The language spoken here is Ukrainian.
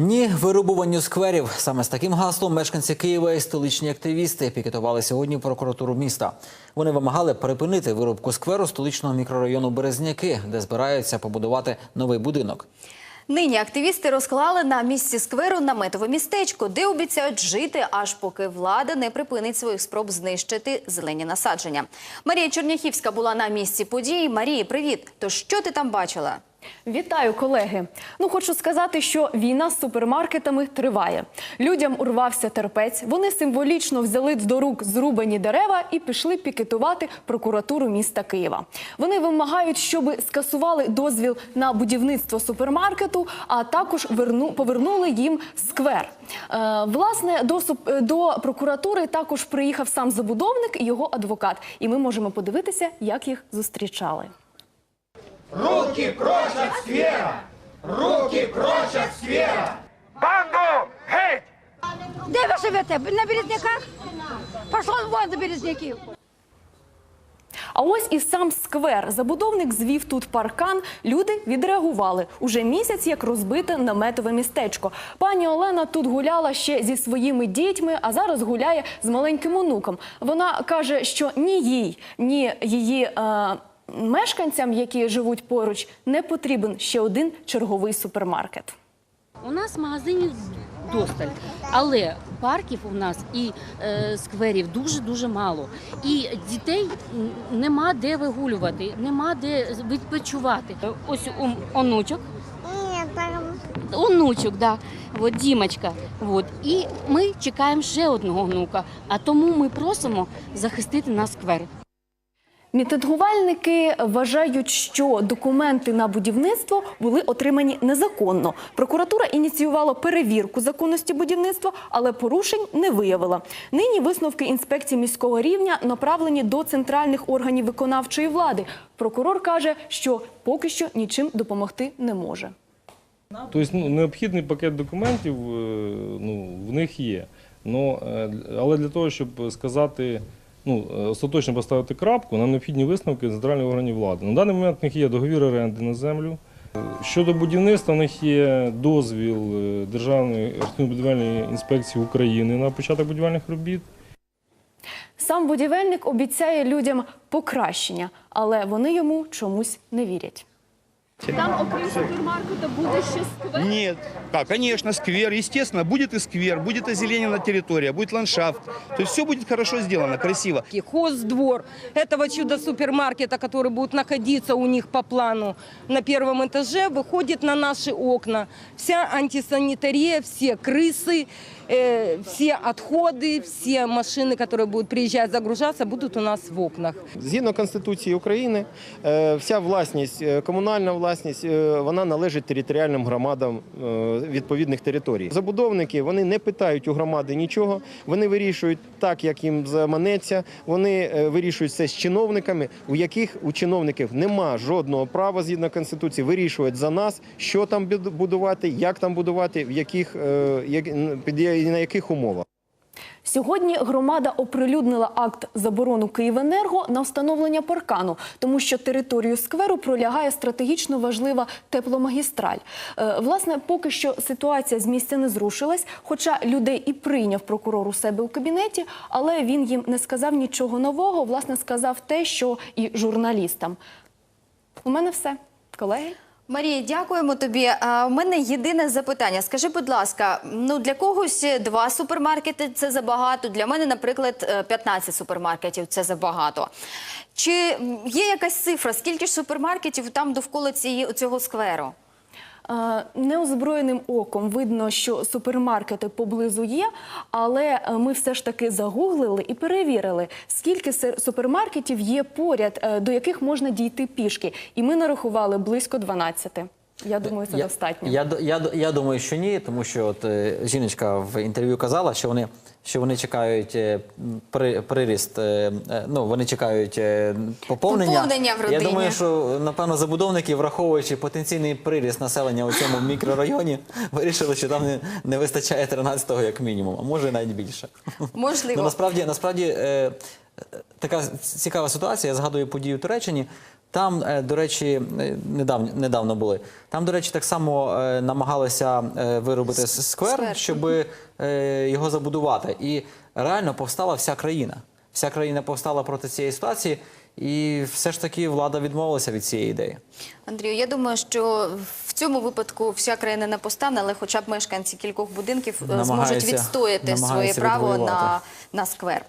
Ні вирубуванню скверів. Саме з таким гаслом мешканці Києва і столичні активісти пікетували сьогодні прокуратуру міста. Вони вимагали припинити вирубку скверу столичного мікрорайону Березняки, де збираються побудувати новий будинок. Нині активісти розклали на місці скверу наметове містечко, де обіцяють жити, аж поки влада не припинить своїх спроб знищити зелені насадження. Марія Черняхівська була на місці події. Марії, привіт! То що ти там бачила? Вітаю, колеги. Ну хочу сказати, що війна з супермаркетами триває. Людям урвався терпець. Вони символічно взяли до рук зрубані дерева і пішли пікетувати прокуратуру міста Києва. Вони вимагають, щоб скасували дозвіл на будівництво супермаркету, а також верну повернули їм сквер. Е, власне, до е, до прокуратури також приїхав сам забудовник і його адвокат. І ми можемо подивитися, як їх зустрічали. Руки прочь от сквера! Руки прочь от сквера! Банду! Геть! Де ви живете? На Березняках? Пошел вон за Березняків. А ось і сам сквер. Забудовник звів тут паркан. Люди відреагували. Уже місяць, як розбите наметове містечко. Пані Олена тут гуляла ще зі своїми дітьми, а зараз гуляє з маленьким онуком. Вона каже, що ні їй, ні її. Е- Мешканцям, які живуть поруч, не потрібен ще один черговий супермаркет. У нас магазинів досталь, але парків у нас і е, скверів дуже дуже мало. І дітей нема де вигулювати, нема де відпочивати. Ось он- онучок. Онучок, да. От Дімочка. От. І ми чекаємо ще одного онука. А тому ми просимо захистити наш сквер. Мітингувальники вважають, що документи на будівництво були отримані незаконно. Прокуратура ініціювала перевірку законності будівництва, але порушень не виявила. Нині висновки інспекції міського рівня направлені до центральних органів виконавчої влади. Прокурор каже, що поки що нічим допомогти не може. Тобто ну, необхідний пакет документів е, ну, в них є. Е, але для того, щоб сказати, ну, е, остаточно поставити крапку, нам необхідні висновки центральних органів влади. На даний момент в них є договір оренди на землю. Щодо будівництва, в них є дозвіл е, Державної архітектурно-будівельної інспекції України на початок будівельних робіт. Сам будівельник обіцяє людям покращення, але вони йому чомусь не вірять. Там, окрім супермаркета, буде ще сквер. Нет. Да, конечно, сквер. Естественно, будет и сквер, будет озеленена территория, будет ландшафт. То есть все будет хорошо сделано, красиво. Хоздвор этого чудо-супермаркета, который будет находиться у них по плану на первом этаже, выходит на наши окна. Вся антисанитария, все крысы, э, все отходы, все машины, которые будут приезжать загружаться, будут у нас в окнах. Згідно Конституції України, е, вся власність, е, комунальна власність, е, вона належить територіальним громадам е, відповідних територій. Забудовники вони не питають у громади нічого, вони вирішують так, як їм заманеться. Вони е, вирішують це з чиновниками, у яких у чиновників нема жодного права згідно конституції вирішувати за нас, що там буд- будувати, як там будувати, в яких е, як- під на яких умовах. Сьогодні громада оприлюднила акт заборону Київенерго на встановлення паркану, тому що територію скверу пролягає стратегічно важлива тепломагістраль. Е, власне, поки що ситуація з місця не зрушилась, хоча людей і прийняв прокурор у себе у кабінеті, але він їм не сказав нічого нового. Власне, сказав те, що і журналістам. У мене все, колеги. Марія, дякуємо тобі. У мене єдине запитання. Скажи, будь ласка, ну для когось два супермаркети це забагато. Для мене, наприклад, е, 15 супермаркетів це забагато. Чи є якась цифра? Скільки ж супермаркетів там довкола цього скверу? Неозброєним оком видно, що супермаркети поблизу є, але е, ми все ж таки загуглили і перевірили, скільки супермаркетів є поряд, е, до яких можна дійти пішки. І ми нарахували близько 12. Я думаю, це я, достатньо. Я, я, я думаю, що ні, тому що от е, жіночка в інтерв'ю казала, що вони, що вони чекають е, при, приріст, е, ну вони чекають е, поповнення. Поповнення в родині. Я думаю, що напевно забудовники, враховуючи потенційний приріст населення у цьому мікрорайоні, вирішили, що там не, не вистачає 13-го як мінімум, а може навіть більше. Можливо. Ну, насправді, насправді така цікава ситуація. Я згадую подію в Туреччині. Там, е, до речі, е, недавно, недавно були. Там, до речі, так само е, намагалися виробити сквер, сквер. щоб його забудувати. І реально повстала вся країна. Вся країна повстала проти цієї ситуації, і все ж таки влада відмовилася від цієї ідеї. Андрію, я думаю, що в цьому випадку вся країна не постане, але хоча б мешканці кількох будинків зможуть відстояти своє право на, на сквер.